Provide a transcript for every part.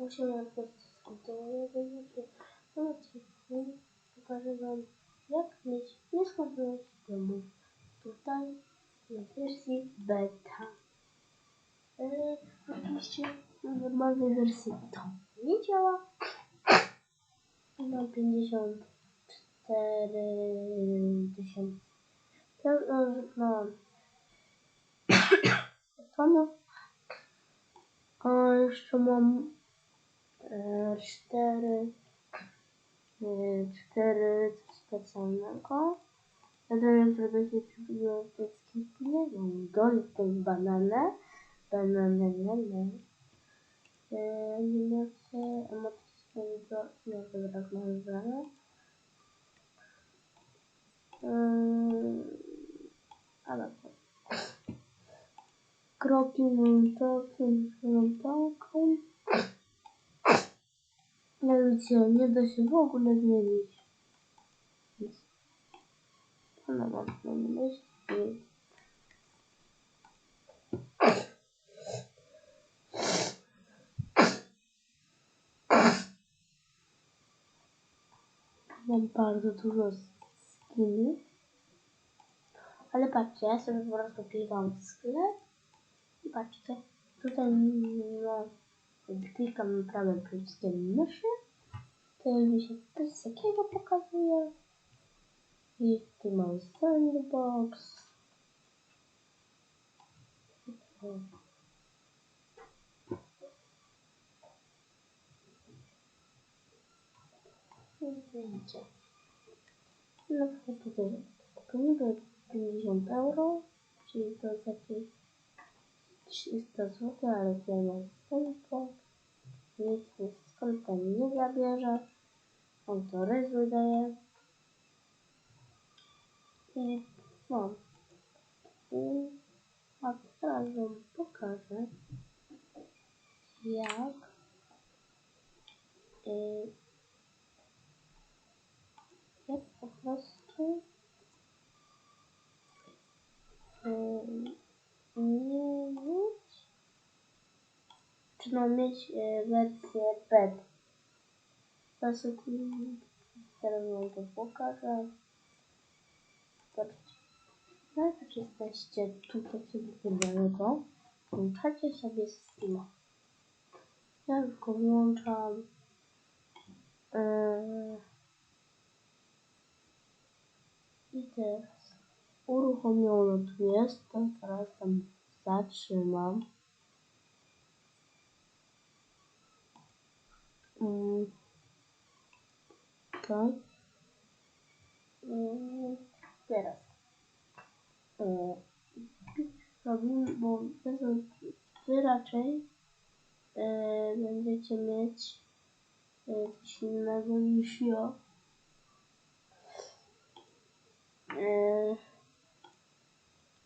Musimy mojego YouTube. Na odcinku pokażę Wam, jak mieć nieskończoność w domu. Tutaj na wersji beta. Yy, oczywiście na normalnej wersji to nie działa. Mam 54 tysiące. Mam telefonu. A jeszcze mam cztery, e, cztery coś specjalnego. Natomiast się przybiło wszystkie chwile, mam golden bananę, bananę, bananę. E, Animacje, emocje swojego, no dobra, mam wybrane. Eee, a dobra. Kroki mam taką, mam taką. Mianowicie nie da się w ogóle zmienić. Więc ona ma myśli. Mam bardzo dużo skinów. Ale patrzcie, ja sobie po prostu klikam w sklep i patrzcie, tutaj no, klikam prawym przyciskiem myszy, to mi się coś takiego pokazuje i tu mam sandbox. Zdjęcie. No to tutaj kupimy 50 euro, czyli to jest jakieś 300 zł, ale tutaj mam sandbox. Nic mi z konta nie zabierze. Autoryzuj daje. I no. I, a teraz wam pokażę jak y, jak po prostu y, nie mieć no mieć y, wersję beta. Teraz, wam to pokażę. Patrzcie. Najpierw jesteście tutaj sobie wybranego. Włączacie sobie Steama. Ja już go włączam. Yy. I teraz uruchomione tu jest. Teraz tam zatrzymam. Tak. Yy. Teraz. Yy. Robimy, bo wy, raczej yy, będziecie mieć yy, coś innego niż ja.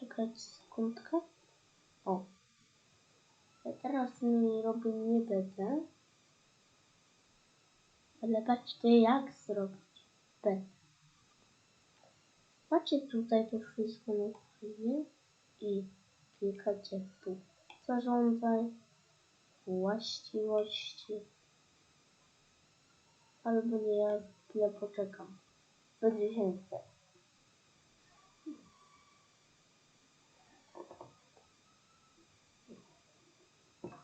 Czekać sekundkę. O. Ja teraz mi robię nie betę. Ale patrzcie jak zrobić betę. Macie tutaj to wszystko na chwilę i klikacie tu zarządzaj, właściwości. Albo nie, ja chwilę poczekam. Będzie się chce.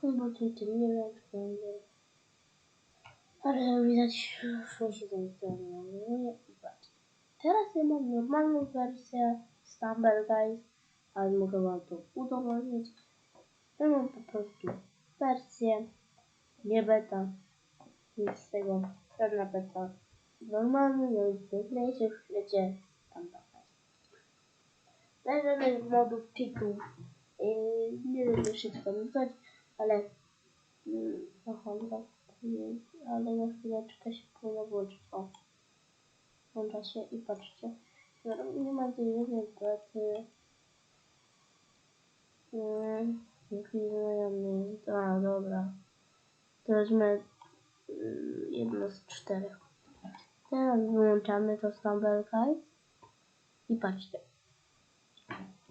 Chyba tutaj nie wiem, będzie. Ale widać, że się zainstaluje i. Teraz ja mam normalną wersję Stumble Guys, ale mogę wam to udowodnić. Ja mam po prostu wersję, nie beta, nic z tego, żadna beta. Normalny, najzwyklejszy w świecie Stumble Guys. Bez żadnych modów, cheatów, yy, nie co tam dodać, ale yy, no Yy, ale na chwileczkę się powinno włączyć. O włącza się i patrzcie. No, nie ma tej jednej bety. Jakiś znajomy. A, dobra. To wezmę y, jedno z czterech. Teraz wyłączamy to Stumble Guys. I patrzcie.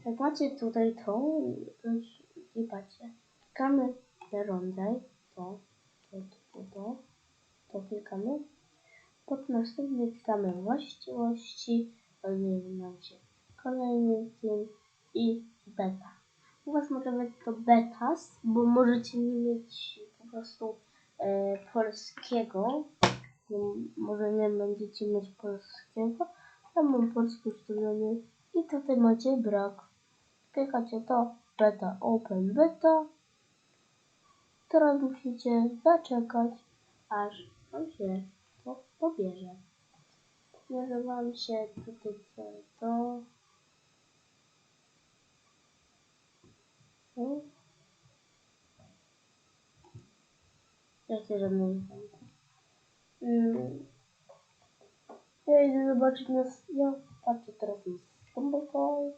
Jak macie tutaj to, to już, i patrzcie. Klikamy zarządzaj, to, to, klikamy. Pod następnie klikamy właściwości, ładuje nam się kolejny dzień i beta. U Was może być to betas, bo możecie nie mieć po prostu e, polskiego. Może nie będziecie mieć polskiego. Ja mam polski ustawiony i tutaj macie brak. Klikacie to beta, open beta. Teraz musicie zaczekać, aż wam się to pobierze. Bierze wam się tutaj to. Ja chcę żadnej info. Mm. Ja idę zobaczyć nas. Ja patrzę teraz na Stumblefall.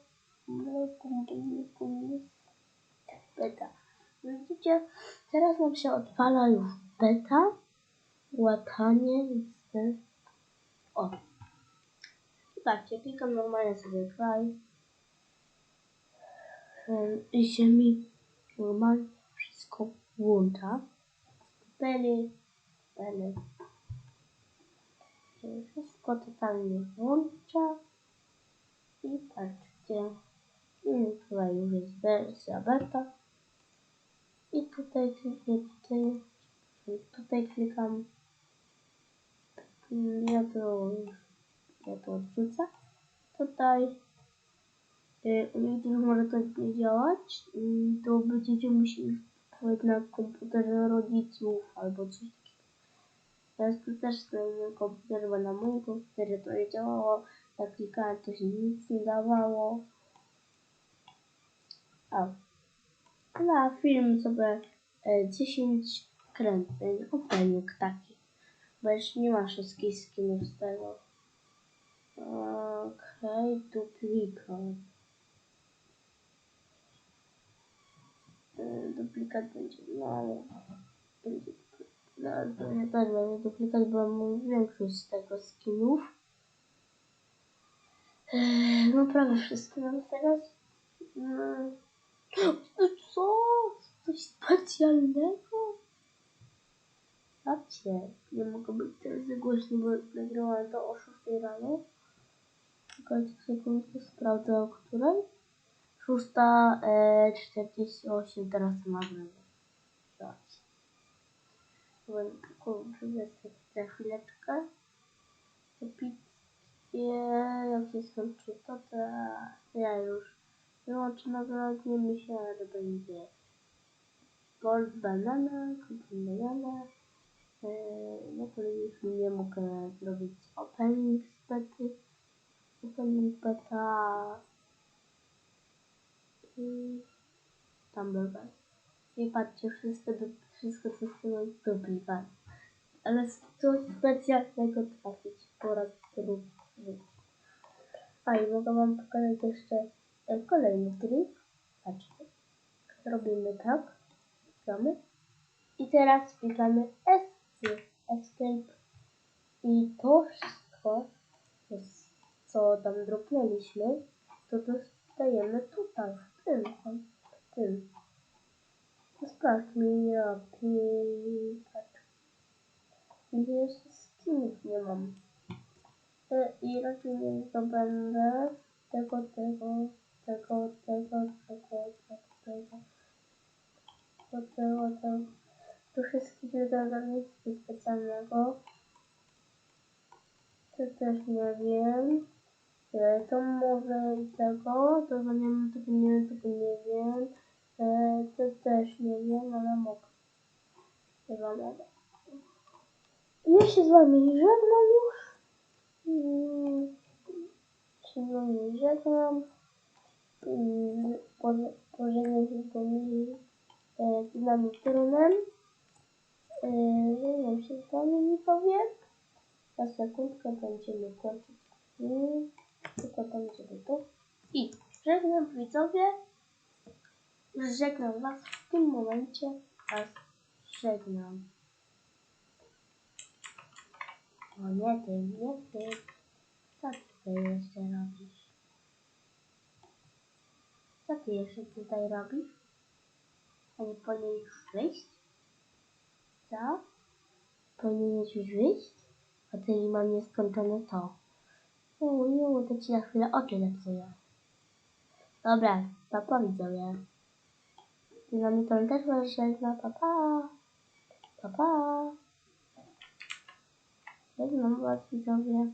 Beta. Widzicie, teraz nam się odpala już beta. Łatanie z... O. Zobaczcie, klikam normalnie sobie kraj. I się mi normalnie wszystko włącza. Peli, peli. Wszystko totalnie włącza. I patrzcie. I tutaj już jest wersja beta. Tutaj kliknę tutaj. Tutaj klikam. Mm, Ja to ja to odrzucę. Tutaj y, u niektórych może to nie działać. y, To będziecie musieli wpływać na komputerze rodziców albo coś takiego. Teraz to też na innym komputerze, bo na moim komputerze to nie działało. Jak klikałem, to się nic nie dawało. A. Na film sobie 10 kręceń, opening taki. Bo jeszcze nie ma wszystkich skinów z tego. Okej, duplikat. E, Duplikat będzie mało. Będzie no, to nie tak będzie duplikat, bo mam większość z tego skinów. E, No prawie wszystkie mam teraz. No specjalnego? Patrzcie, nie mogę być teraz za bo nagrywałem to o 6 rano. Czekajcie sekundkę, sprawdzę o której. 6.48 teraz nagrywam. Zobaczcie. Kurczę, za chwileczkę. Zapickie, jak się skończy to, to ja już wyłączę nagrodnie. Myślę, że będzie Gold Banana, Golden Banana. No już nie mogę zrobić opening bety. Opening beta. I Tumblebee. I patrzcie, wszystko, do, wszystko co jest duplikat. Ale coś specjalnego trafić po raz drugi. A i mogę wam pokazać jeszcze e, kolejny trik. Patrzcie. Robimy tak. Klikamy. I teraz klikamy Escape. Escape. I to wszystko, co tam dropnęliśmy, to dostajemy tutaj, w tym, w tym. Sprawdźmy, ja. Gdzie jeszcze skinów nie mam. E, I raczej nie zdobędę tego, tego, tego, tego, tego, tego, tego, tego, tego, tego. Tu wszystkich dodam nic specjalnego. To też nie wiem. E, To może tego, to nie, tego nie, tego nie wiem. E, To też nie wiem, ale mogę. Chyba mogę. Ja się z wami żegnam już. Mm, Się z wami żegnam. Poże- Pożegnam się z wami z nami tronem. E, Żegnam się z wami, nie powiem. Za sekundkę będziemy kończyć. Tylko będziemy to. I żegnam widzowie. Żegnam was w tym momencie. Was żegnam. O nie ty, nie ty. Co ty jeszcze robisz? Co ty jeszcze tutaj robisz? Nie powinieneś już wyjść? Co? powinieneś już wyjść? A ty i mam nieskończone to. Uju, to ci na chwilę oczy zepsuję. Dobra, papa widzowie. I na mnie to też was żegna, papa. Papa. Żegnam was widzowie.